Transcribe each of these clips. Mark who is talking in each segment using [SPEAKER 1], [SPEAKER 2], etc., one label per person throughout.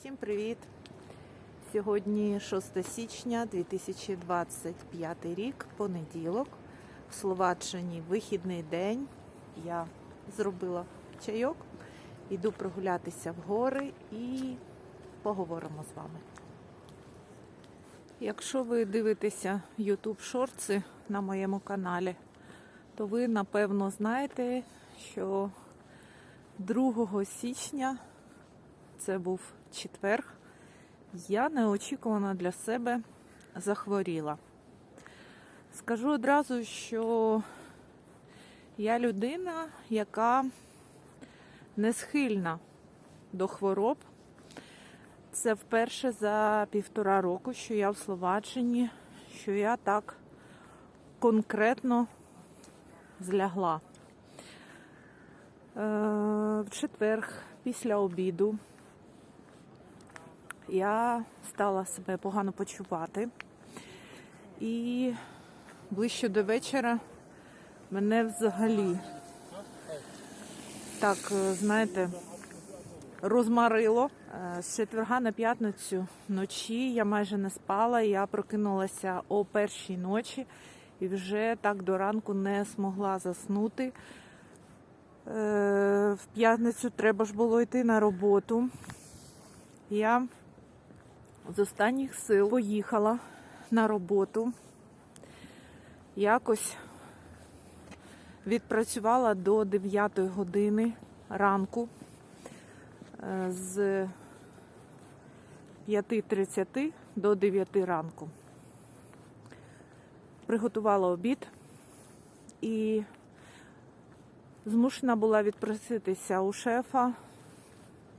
[SPEAKER 1] Всім привіт! Сьогодні 6 січня 2025 рік, понеділок. В Словаччині вихідний день. Я зробила чайок, йду прогулятися в гори і поговоримо з вами. Якщо ви дивитеся YouTube шорти на моєму каналі, то ви напевно знаєте, що 2 січня це був четвер. Я неочікувано для себе захворіла. Скажу одразу, що я людина, яка не схильна до хвороб. Це вперше за півтора року, що я в Словаччині, що я так конкретно злягла. Е, В четвер після обіду я стала себе погано почувати. І ближче до вечора мене взагалі так, е, знаєте, розмарило. Е, З четверга на п'ятницю вночі я майже не спала. Я прокинулася о першій ночі і вже так до ранку не змогла заснути. Е, В п'ятницю треба ж було йти на роботу. Я з останніх сил поїхала на роботу. Якось відпрацювала до 9 години ранку е, з 5.30 до 9 ранку. Приготувала обід і змушена була відпроситися у шефа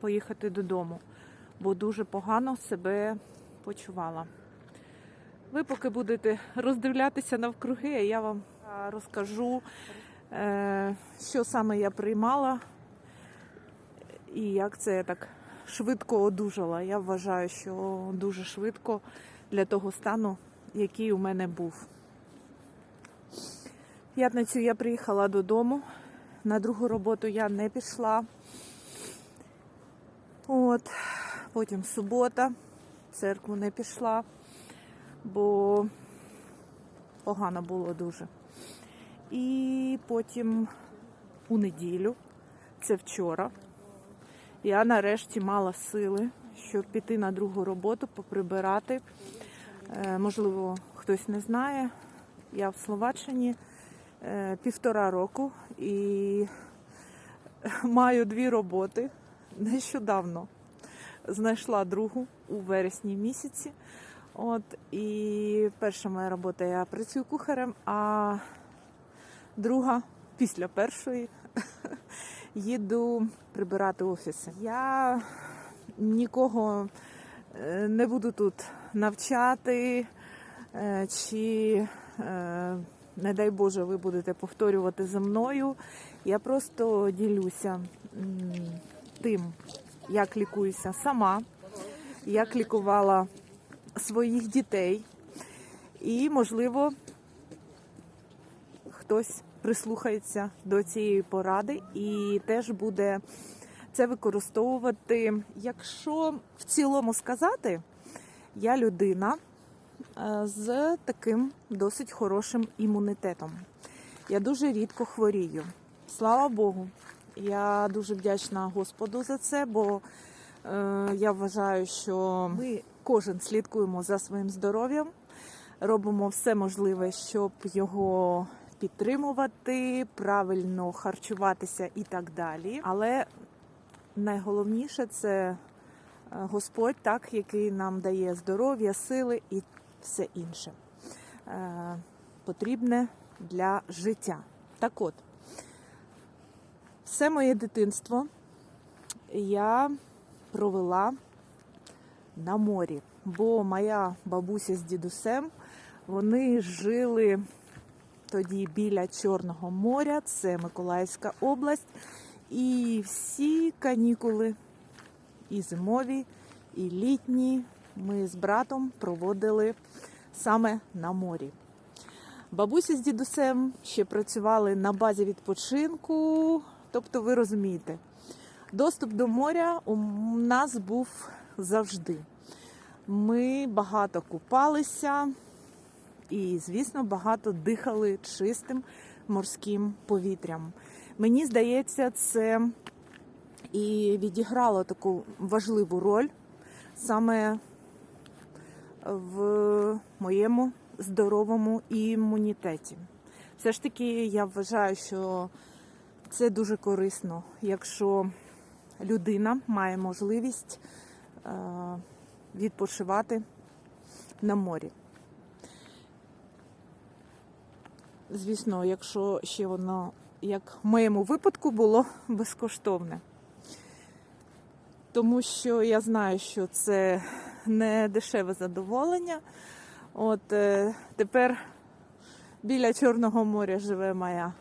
[SPEAKER 1] поїхати додому бо дуже погано себе почувала. Ви поки будете роздивлятися навкруги, а я вам розкажу, е, що саме я приймала і як це я так швидко одужала. Я вважаю, що дуже швидко для того стану, який у мене був. П'ятницю я приїхала додому. На другу роботу я не пішла. От. Потім субота, в церкву не пішла, бо погано було дуже. І потім у неділю, це вчора, я нарешті мала сили, щоб піти на другу роботу, поприбирати. Е, Можливо, хтось не знає. Я в Словаччині е, півтора року і маю дві роботи нещодавно знайшла другу у вересні місяці. От, і перша моя робота я працюю кухарем, а друга після першої їду прибирати офіси. Я нікого е, не буду тут навчати, е, чи, е, не дай Боже, ви будете повторювати за мною. Я просто ділюся тим, як лікуюся сама, як лікувала своїх дітей. І, можливо, хтось прислухається до цієї поради і теж буде це використовувати. Якщо в цілому сказати, я людина е, з таким досить хорошим імунітетом. Я дуже рідко хворію. Слава Богу. Я дуже вдячна Господу за це, бо е, я вважаю, що ми кожен слідкуємо за своїм здоров'ям, робимо все можливе, щоб його підтримувати, правильно харчуватися і так далі. Але найголовніше це е, Господь, так, який нам дає здоров'я, сили і все інше е, потрібне для життя. Так от. Все моє дитинство я провела на морі, бо моя бабуся з дідусем вони жили тоді біля Чорного моря, це Миколаївська область, і всі канікули, і зимові, і літні, ми з братом проводили саме на морі. Бабуся з дідусем ще працювали на базі відпочинку. Тобто, ви розумієте, доступ до моря у нас був завжди. Ми багато купалися і, звісно, багато дихали чистим морським повітрям. Мені здається, це і відіграло таку важливу роль саме в моєму здоровому імунітеті. Все ж таки, я вважаю, що це дуже корисно, якщо людина має можливість е, відпочивати на морі. Звісно, якщо ще воно, як в моєму випадку, було безкоштовне. Тому що я знаю, що це не дешеве задоволення. От е, тепер біля Чорного моря живе моя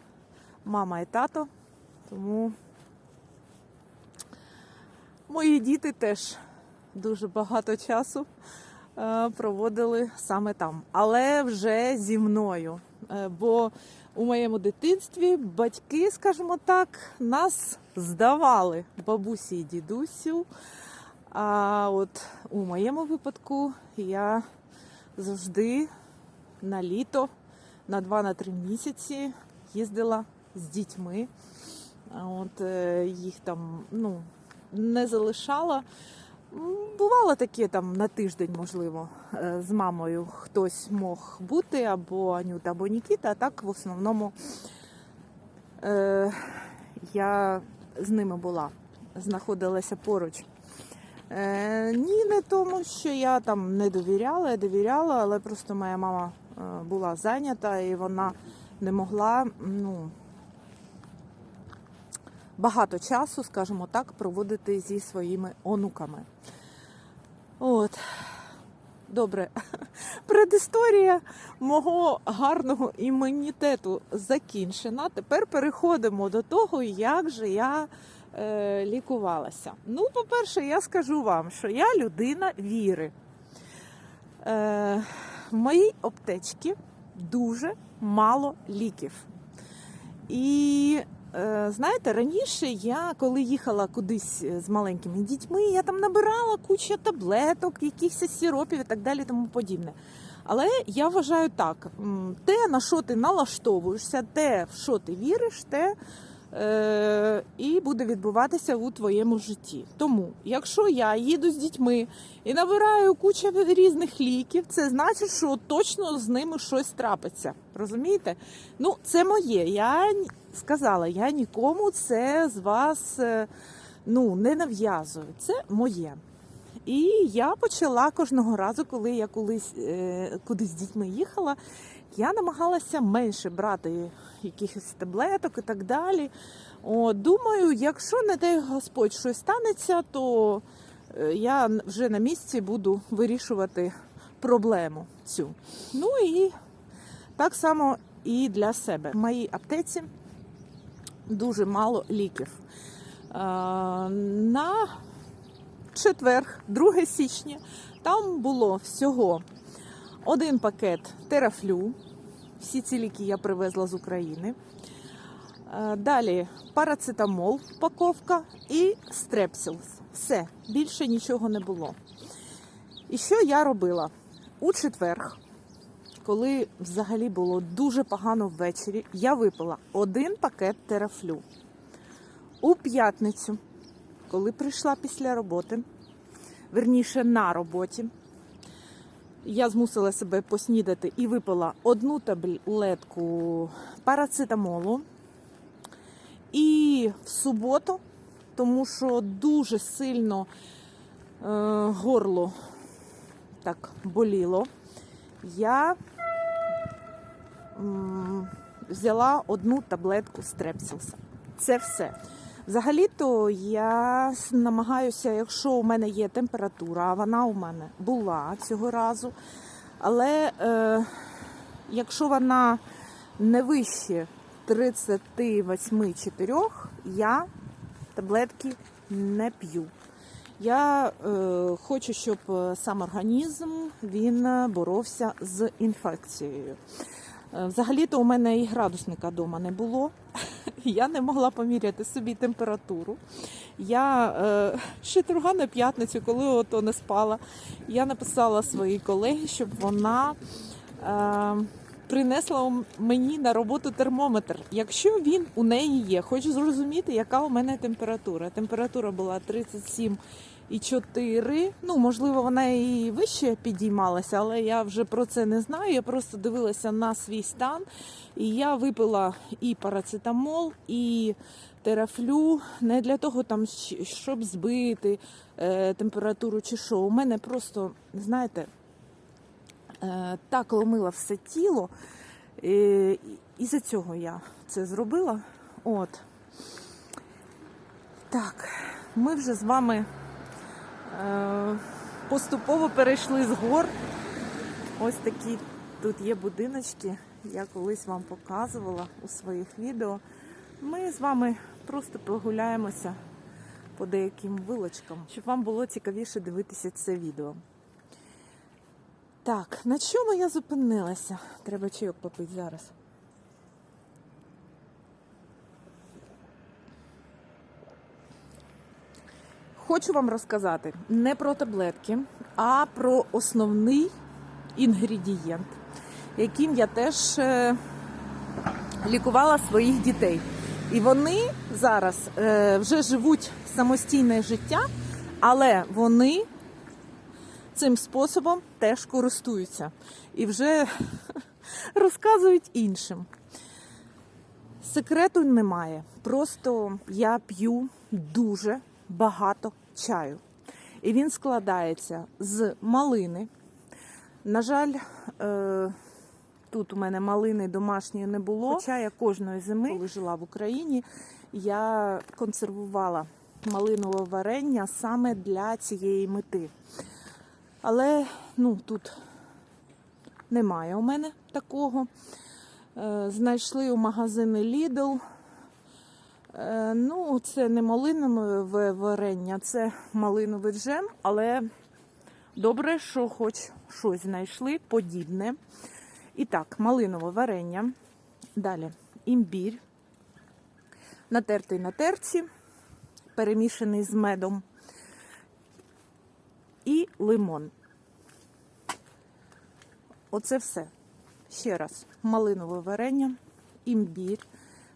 [SPEAKER 1] мама і тато, тому мої діти теж дуже багато часу е, проводили саме там, але вже зі мною. Е, Бо у моєму дитинстві батьки, скажімо так, нас здавали бабусі і дідусю. А от у моєму випадку я завжди на літо на 2-3 місяці їздила з дітьми. От е, їх там ну, не залишала. Бувало таке там на тиждень, можливо, е, з мамою хтось мог бути, або Анюта, або Нікіта, а так в основному е, я з ними була, знаходилася поруч. Е, ні, не тому, що я там не довіряла, я довіряла, але просто моя мама е, була зайнята і вона не могла ну, багато часу, скажімо так, проводити зі своїми онуками. От. Добре, предісторія мого гарного імунітету закінчена. Тепер переходимо до того, як же я е, лікувалася. Ну, по-перше, я скажу вам, що я людина віри. Е, в моїй аптечці дуже мало ліків. І знаєте, раніше я, коли їхала кудись з маленькими дітьми, я там набирала кучу таблеток, якихось сіропів і так далі, тому подібне. Але я вважаю так: те, на що ти налаштовуєшся, те, в що ти віриш, те е, і буде відбуватися у твоєму житті. Тому, якщо я їду з дітьми і набираю кучу різних ліків, це значить, що точно з ними щось трапиться. Розумієте? Ну, це моє. Я сказала, я нікому це з вас е, ну, не нав'язую. Це моє. І я почала кожного разу, коли я колись е, кудись з дітьми їхала, я намагалася менше брати якихось таблеток і так далі. О, думаю, якщо не дай Господь щось станеться, то е, я вже на місці буду вирішувати проблему цю. Ну і так само і для себе. В моїй аптеці дуже мало ліків. Е, На четверг, 2 січня, там було всього один пакет терафлю. Всі ці ліки я привезла з України. Е, Далі парацетамол, упаковка і стрепсілс. Все, більше нічого не було. І що я робила? У четверг, коли взагалі було дуже погано ввечері, я випила один пакет терафлю. У п'ятницю, коли прийшла після роботи, верніше на роботі, я змусила себе поснідати і випила одну таблетку парацетамолу. І в суботу, тому що дуже сильно е, горло так боліло, я м, взяла одну таблетку стрепсілса. Це все. Взагалі-то я намагаюся, якщо у мене є температура, а вона у мене була цього разу. Але е, якщо вона не вище 38,4, я таблетки не п'ю. Я е, хочу, щоб сам організм він боровся з інфекцією. Е, Взагалі-то у мене і градусника вдома не було. Я не могла поміряти собі температуру. Я е, ще друга на п'ятницю, коли ото не спала, я написала своїй колегі, щоб вона е, принесла мені на роботу термометр. Якщо він у неї є, хочу зрозуміти, яка у мене температура. Температура була 37 і 4. Ну, можливо, вона і вище підіймалася, але я вже про це не знаю. Я просто дивилася на свій стан. І я випила і парацетамол, і терафлю не для того, там, щоб збити е, температуру чи що. У мене просто, знаєте, е, так ломило все тіло. І- із-за цього я це зробила. От. Так, ми вже з вами поступово перейшли з гор. Ось такі тут є будиночки. Я колись вам показувала у своїх відео. Ми з вами просто прогуляємося по деяким вилочкам, щоб вам було цікавіше дивитися це відео. Так, на чому я зупинилася? Треба чайок попити зараз. Хочу вам розказати не про таблетки, а про основний інгредієнт, яким я теж е, лікувала своїх дітей. І вони зараз е, вже живуть самостійне життя, але вони цим способом теж користуються і вже розказують іншим. Секрету немає. Просто я п'ю дуже багато чаю. І він складається з малини. На жаль, е, тут у мене малини домашньої не було. Хоча я кожної зими, коли жила в Україні, я консервувала малинове варення саме для цієї мети. Але ну, тут немає у мене такого. Е, Знайшли у магазини Lidl. Е, Ну, це не малинове варення, це малиновий джем, але добре, що хоч щось знайшли подібне. І так, малинове варення. Далі імбір, натертий на терці, перемішаний з медом. І лимон. Оце все. Ще раз, малинове варення, імбір,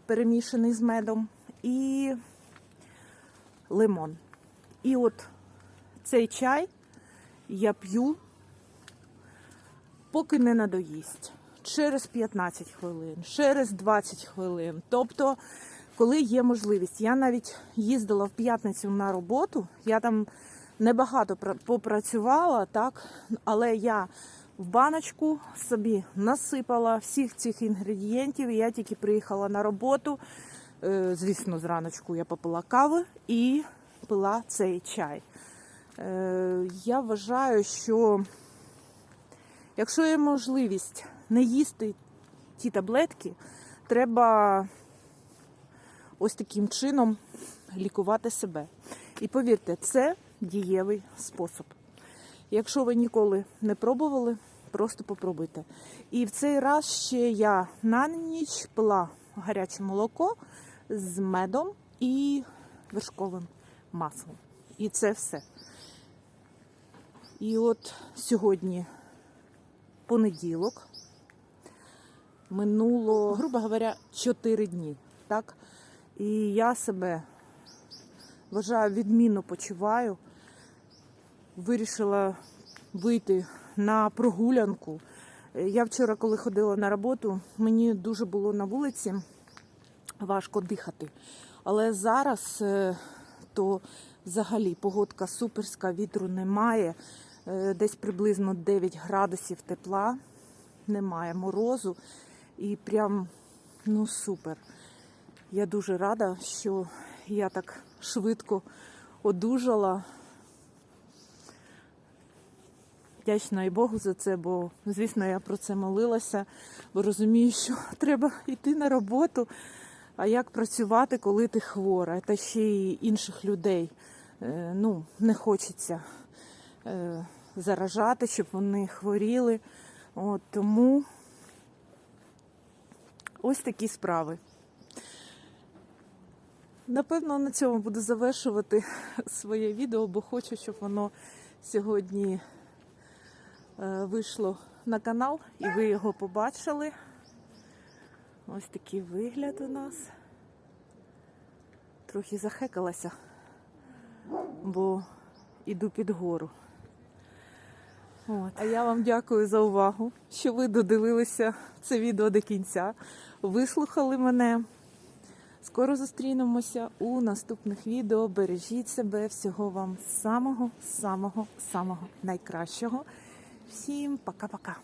[SPEAKER 1] перемішаний з медом і лимон. І от цей чай я п'ю, поки не надоїсть. Через 15 хвилин, через 20 хвилин. Тобто, коли є можливість. Я навіть їздила в п'ятницю на роботу, я там небагато попрацювала, так, але я в баночку собі насипала всіх цих інгредієнтів. і Я тільки приїхала на роботу. Е, Звісно, зраночку я попила кави і пила цей чай. Е, Я вважаю, що якщо є можливість не їсти ті таблетки, треба ось таким чином лікувати себе. І повірте, це дієвий спосіб. Якщо ви ніколи не пробували, просто попробуйте. І в цей раз ще я на ніч пила гаряче молоко з медом і вершковим маслом. І це все. І от сьогодні понеділок. Минуло, грубо говоря, 4 дні. Так? І я себе вважаю, відмінно почуваю. Вирішила вийти на прогулянку. Я вчора, коли ходила на роботу, мені дуже було на вулиці важко дихати. Але зараз е, то взагалі погодка суперська, вітру немає. Е, Десь приблизно 9 градусів тепла, немає морозу. І прям ну супер. Я дуже рада, що я так швидко одужала. Вдячна і Богу за це, бо, звісно, я про це молилася, бо розумію, що треба йти на роботу. А як працювати, коли ти хвора, та ще й інших людей е, ну, не хочеться е, заражати, щоб вони хворіли. От, тому ось такі справи. Напевно, на цьому буду завершувати своє відео, бо хочу, щоб воно сьогодні е, вийшло на канал і ви його побачили. Ось такий вигляд у нас. Трохи захекалася, бо іду під гору. От. А я вам дякую за увагу, що ви додивилися це відео до кінця, вислухали мене. Скоро зустрінемося у наступних відео. Бережіть себе, всього вам самого, самого, самого найкращого. Всім пока-пока.